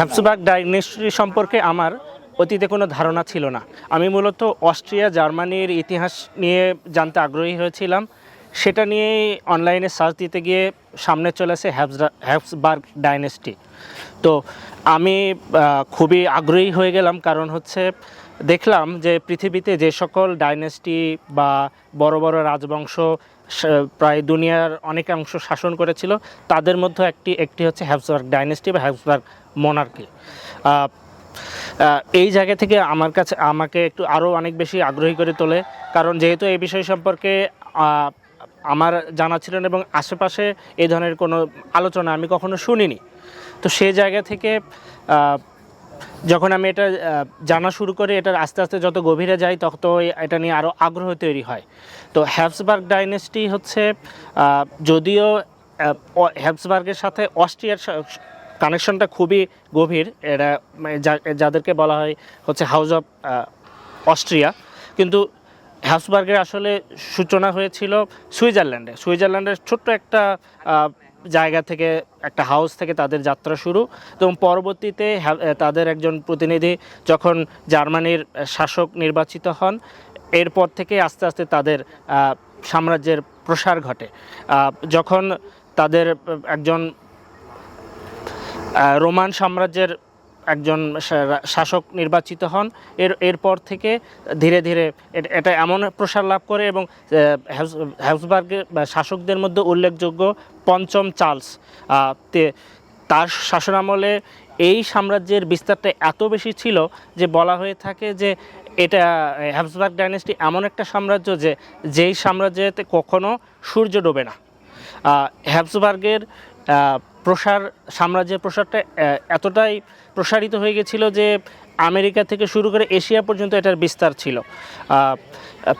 হ্যাপসবার্গ dynasty সম্পর্কে আমার অতীতে কোনো ধারণা ছিল না। আমি মূলত অস্ট্রিয়া, জার্মানির ইতিহাস নিয়ে জানতে আগ্রহী হয়েছিলাম। সেটা নিয়েই অনলাইনে সার্চ দিতে গিয়ে সামনে চলে আসে হ্যাপসবার্গ ডাইনেস্টি তো আমি খুবই আগ্রহী হয়ে গেলাম কারণ হচ্ছে দেখলাম যে পৃথিবীতে যে সকল ডাইনেস্টি বা বড় বড় রাজবংশ প্রায় দুনিয়ার অনেকাংশ শাসন করেছিল। তাদের মধ্যে একটি একটি হচ্ছে হ্যাপসবার্গ ডাইনেস্টি বা হ্যাপসবার্গ মোনার্কি। এই জায়গা থেকে আমার কাছে, আমাকে একটু আরও অনেক বেশি আগ্রহী করে তোলে। কারণ যেহেতু এই বিষয় সম্পর্কে আমার জানা ছিল না এবং আশেপাশে এই ধরনের কোনো আলোচনা আমি কখনো শুনিনি। তো সেই জায়গা থেকে যখন আমি এটা জানা শুরু করি, এটার আস্তে আস্তে যত গভীরে যাই, তত এটা নিয়ে আরও আগ্রহ তৈরি হয়। তো হ্যাপসবার্গ ডাইনেস্টি হচ্ছে যদিও হ্যাপসবার্গের সাথে অস্ট্রিয়ার কানেকশনটা খুবই গভীর। এরা মানে যাদেরকে বলা হয় হচ্ছে হাউস অফ অস্ট্রিয়া। কিন্তু হ্যাপসবার্গের আসলে সূচনা হয়েছিল সুইজারল্যান্ডে। সুইজারল্যান্ডের ছোট্ট একটা জায়গা থেকে একটা হাউস থেকে তাদের যাত্রা শুরু এবং পরবর্তীতে তাদের একজন প্রতিনিধি যখন জার্মানির শাসক নির্বাচিত হন, এরপর থেকে আস্তে আস্তে তাদের সাম্রাজ্যের প্রসার ঘটে। যখন তাদের একজন রোমান সাম্রাজ্যের একজন শাসক নির্বাচিত হন। এর, এরপর থেকে ধীরে ধীরে এট- এমন প্রসার লাভ করে এবং হ্যাবসবার্গের শাসকদের মধ্যে উল্লেখযোগ্য পঞ্চম চার্লস। তার শাসনামলে এই সাম্রাজ্যের বিস্তারটা এত বেশি ছিল যে বলা হয়ে থাকে যে এটা হ্যাবসবার্গ ডাইনেস্টি এমন একটা সাম্রাজ্য যে, যেই সাম্রাজ্যেতে কখনো সূর্য ডোবে না। হ্যাবসবার্গের প্রসার সাম্রাজ্যের প্রসারটা এতটাই প্রসারিত হয়ে গেছিল যে আমেরিকা থেকে শুরু করে এশিয়া পর্যন্ত এটার বিস্তার ছিল।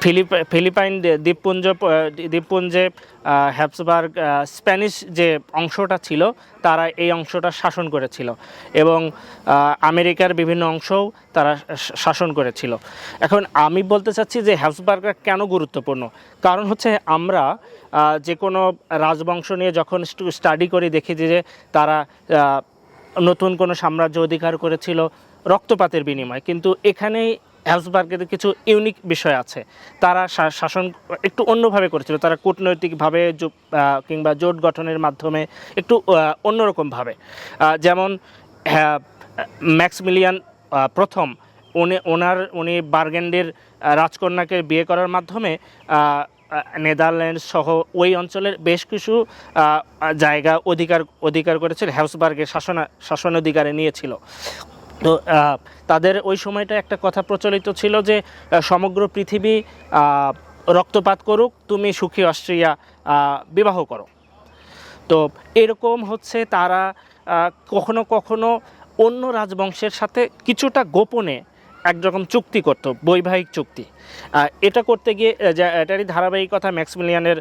ফিলিপ ফিলিপাইন দ্বীপপুঞ্জ দ্বীপপুঞ্জে আহ, হ্যাবসবার্গ স্প্যানিশ যে অংশটা ছিল তারা এই অংশটা শাসন করেছিল এবং আমেরিকার বিভিন্ন অংশও তারা শাসন করেছিল। এখন আমি বলতে চাচ্ছি যে হ্যাবসবার্গরা কেন গুরুত্বপূর্ণ? কারণ হচ্ছে আমরা যে কোনো রাজবংশ নিয়ে যখন স্টাডি করি দেখি যে তারা নতুন কোনো সাম্রাজ্য অধিকার করেছিল রক্তপাতের বিনিময়। কিন্তু এখানেই হ্যাবসবার্গের কিছু ইউনিক বিষয় আছে। তারা শাসন একটু অন্যভাবে করেছিল। তারা কূটনৈতিকভাবে কিংবা জোট গঠনের মাধ্যমে একটু অন্যরকমভাবে। যেমন ম্যাক্সমিলিয়ান প্রথম উনি ওনার উনি বার্গেন্ডের রাজকন্যাকে বিয়ে করার মাধ্যমে আহ, নেদারল্যান্ডস সহ ওই অঞ্চলের বেশ কিছু জায়গা অধিকার অধিকার করেছিল। হ্যাউসবার্গের শাসন শাসনাধিকারে নিয়েছিল। তো তাদের ওই সময়টা একটা কথা প্রচলিত ছিল যে সমগ্র পৃথিবী রক্তপাত করুক, তুমি সুখী অস্ট্রিয়া বিবাহ করো। তো এরকম হচ্ছে তারা কখনো কখনো অন্য রাজবংশের সাথে কিছুটা গোপনে একরকম চুক্তি করত, বৈবাহিক চুক্তি। এটা করতে গিয়ে এটারই ধারাবাহিকতা ম্যাক্সিমিলিয়ানের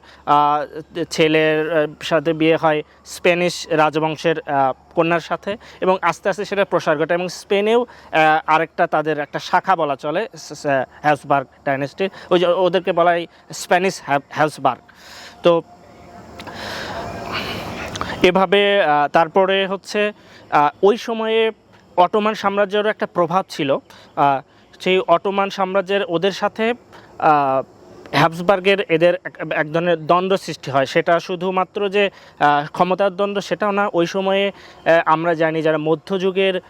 ছেলের সাথে বিয়ে হয় স্প্যানিশ রাজবংশের কন্যার সাথে এবং আস্তে আস্তে সেটা প্রসার ঘটে এবং স্পেনেও আরেকটা তাদের একটা শাখা বলা চলে হ্যাউসবার্গ ডাইনেস্টি। ওই ওদেরকে বলা হয় স্প্যানিশ হ্যাউসবার্গ তো এভাবে তারপরে হচ্ছে ওই সময়ে অটোমান সাম্রাজ্যেরও একটা প্রভাব ছিল। সেই অটোমান সাম্রাজ্যের ওদের সাথে হ্যাবসবার্গের এদের এক- ধরনের দ্বন্দ্ব সৃষ্টি হয়। সেটা শুধুমাত্র যে ক্ষমতার দ্বন্দ্ব সেটাও না, ওই সময়ে আমরা জানি যারা মধ্যযুগের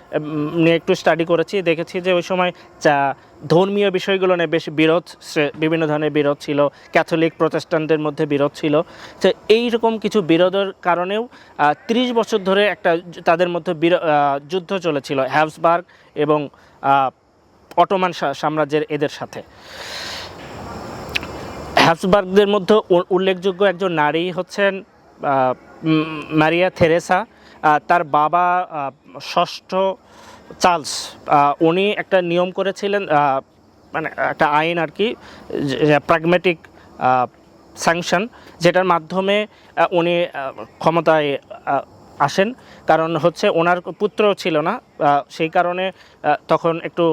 নিয়ে একটু স্টাডি করেছি, দেখেছি যে ওই সময় চা- ধর্মীয় বিষয়গুলো নিয়ে বেশ বিরোধ বিভিন্ন ধরনের বিরোধ ছিল, ক্যাথলিক প্রতিষ্ঠানদের মধ্যে বিরোধ ছিল। তো এইরকম কিছু বিরোধের কারণেও ত্রিশ বছর ধরে একটা তাদের মধ্যে যুদ্ধ চলেছিল হ্যাবসবার্গ এবং অটোমান সাম্রাজ্যের এদের সাথে। হ্যাবসবার্গদের মধ্যে উল্লেখযোগ্য একজন নারী হচ্ছেন মারিয়া থেরেসা। তার বাবা ষষ্ঠ চার্লস। উনি একটা নিয়ম করেছিলেন মানে একটা আইন আর কি প্র্যাগমেটিক স্যাংশন যেটার মাধ্যমে উনি ক্ষমতায় আসেন। কারণ হচ্ছে ওনার পুত্র ছিল না সেই কারণে তখন একটু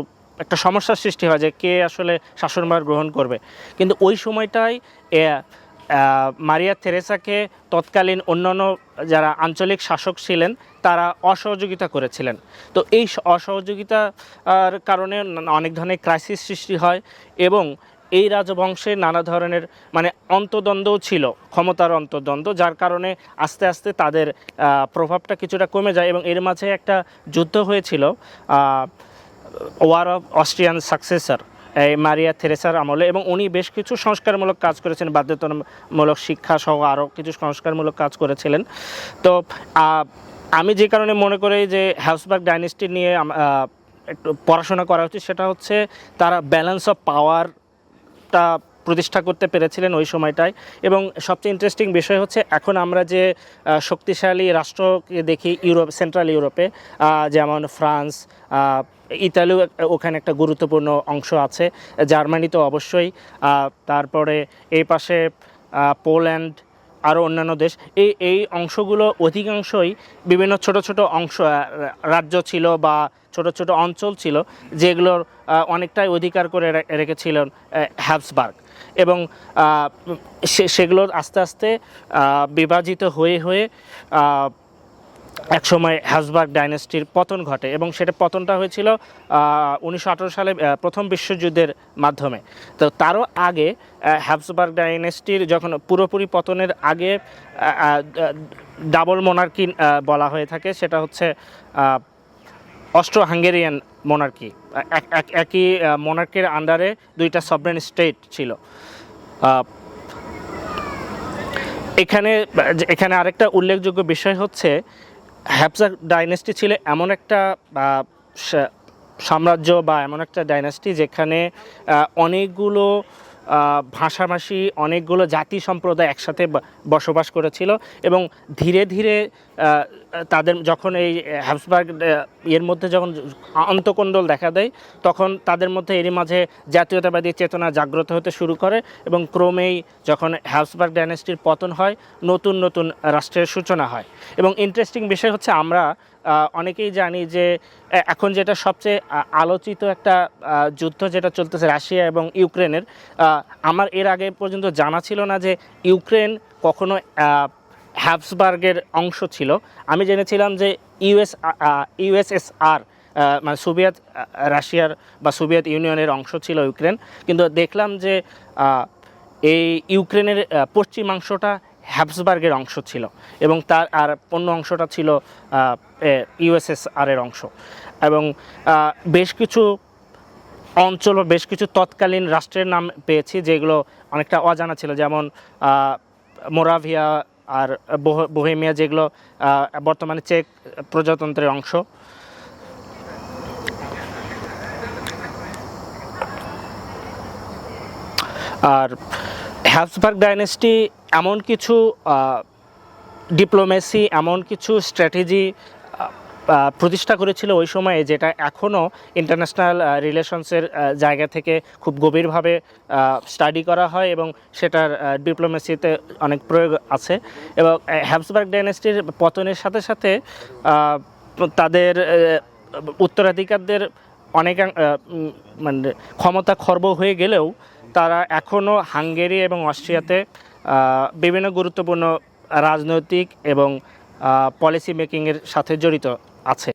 একটা সমস্যার সৃষ্টি হয় যে কে আসলে শাসনভার গ্রহণ করবে। কিন্তু ওই সময়টাই মারিয়া থেরেসাকে তৎকালীন অন্যান্য যারা আঞ্চলিক শাসক ছিলেন, তারা অসহযোগিতা করেছিলেন। তো এই অসহযোগিতার কারণে অনেক ধরনের ক্রাইসিস সৃষ্টি হয় এবং এই রাজবংশে নানা ধরনের মানে অন্তদ্বন্দ্বও ছিল, ক্ষমতার অন্তদ্বন্দ্ব, যার কারণে আস্তে আস্তে তাদের প্রভাবটা কিছুটা কমে যায় এবং এর মাঝে একটা যুদ্ধ হয়েছিল ওয়ার অফ অস্ট্রিয়ান সাকসেসর, এই মারিয়া থেরেসার আমলে, এবং উনি বেশ কিছু সংস্কারমূলক কাজ করেছেন, বাধ্যতামূলক শিক্ষা সহ আরও কিছু সংস্কারমূলক কাজ করেছিলেন। তো আমি যে কারণে মনে করি যে হাউসবার্গ ডাইনেস্টি নিয়ে একটু পড়াশোনা করা উচিত, সেটা হচ্ছে তারা ব্যালেন্স অফ পাওয়ারটা প্রতিষ্ঠা করতে পেরেছিলেন ওই সময়টায়। এবং সবচেয়ে ইন্টারেস্টিং বিষয় হচ্ছে, এখন আমরা যে শক্তিশালী রাষ্ট্রকে দেখি ইউরোপ সেন্ট্রাল ইউরোপে যেমন ফ্রান্স ইতালিও ওখানে একটা গুরুত্বপূর্ণ অংশ আছে, জার্মানি তো অবশ্যই তারপরে এই পাশে পোল্যান্ড, আরও অন্যান্য দেশ, এই এই অংশগুলো অধিকাংশই বিভিন্ন ছোট ছোট অংশ রাজ্য ছিল বা ছোট ছোট অঞ্চল ছিল, যেগুলোর অনেকটাই অধিকার করে রেখেছিলেন হ্যাবসবার্গ এবং সেগুলো আস্তে আস্তে বিভাজিত হয়ে হয়ে একসময় হ্যাবসবার্গ ডাইনেস্টির পতন ঘটে এবং সেটা পতনটা হয়েছিল উনিশশো আঠারো সালে প্রথম বিশ্বযুদ্ধের মাধ্যমে। তো তারও আগে হ্যাবসবার্গ ডাইনেস্টির যখন পুরোপুরি পতনের আগে ডাবল মোনার্কি বলা হয়ে থাকে, সেটা হচ্ছে অস্ট্রো হাঙ্গেরিয়ান মোনার্কি একই মোনার্কির আন্ডারে দুইটা সবরেন স্টেট ছিল। এখানে এখানে আরেকটা উল্লেখযোগ্য বিষয় হচ্ছে হ্যাপসা ডাইনেস্টি ছিল এমন একটা সাম্রাজ্য বা এমন একটা ডাইনেস্টি যেখানে অনেকগুলো ভাষাভাষী অনেকগুলো জাতি সম্প্রদায় একসাথে বসবাস করেছিল এবং ধীরে ধীরে তাদের যখন এই হ্যাপসবার্গ এর মধ্যে যখন অন্তকণ্ডল দেখা দেয়, তখন তাদের মধ্যে এরই মাঝে জাতীয়তাবাদী চেতনা জাগ্রত হতে শুরু করে এবং ক্রমেই যখন হ্যাপসবার্গ ডাইনেস্টির পতন হয়, নতুন নতুন রাষ্ট্রের সূচনা হয়। এবং ইন্টারেস্টিং বিষয় হচ্ছে আমরা অনেকেই জানি যে এখন যেটা সবচেয়ে আলোচিত একটা যুদ্ধ যেটা চলতেছে রাশিয়া এবং ইউক্রেনের আমার এর আগে পর্যন্ত জানা ছিল না যে ইউক্রেন কখনো আহ, হ্যাবসবার্গের অংশ ছিল। আমি জেনেছিলাম যে ইউএস ইউএসএসআর মানে সোভিয়েত রাশিয়ার বা সোভিয়েত ইউনিয়নের অংশ ছিল ইউক্রেন। কিন্তু দেখলাম যে এই ইউক্রেনের পশ্চিমাংশটা হ্যাবসবার্গের অংশ ছিল এবং তার আর অন্য অংশটা ছিল ইউএসএসআর এর অংশ। এবং বেশ কিছু অঞ্চল বা বেশ কিছু তৎকালীন রাষ্ট্রের নাম পেয়েছি যেগুলো অনেকটা অজানা ছিল, যেমন মোরাভিয়া আর বহ- বোহেমিয়া যেগুলো বর্তমানে চেক প্রজাতন্ত্রের অংশ। আর হ্যাবসবার্গ ডাইনেস্টি এমন কিছু ডিপ্লোমেসি এমন কিছু স্ট্র্যাটেজি প্রতিষ্ঠা করেছিল ওই সময়ে যেটা এখনও ইন্টারন্যাশনাল রিলেশনসের জায়গা থেকে খুব গভীরভাবে স্টাডি করা হয় এবং সেটার ডিপ্লোমেসিতে অনেক প্রয়োগ আছে। এবং হ্যাবসবার্গ ডাইনেস্টির পতনের সাথে সাথে তাদের উত্তরাধিকারদের অনেক মানে ক্ষমতা খর্ব হয়ে গেলেও তারা এখনও হাঙ্গেরি এবং অস্ট্রিয়াতে বিভিন্ন গুরুত্বপূর্ণ রাজনৈতিক এবং পলিসি মেকিংয়ের সাথে জড়িত আছে।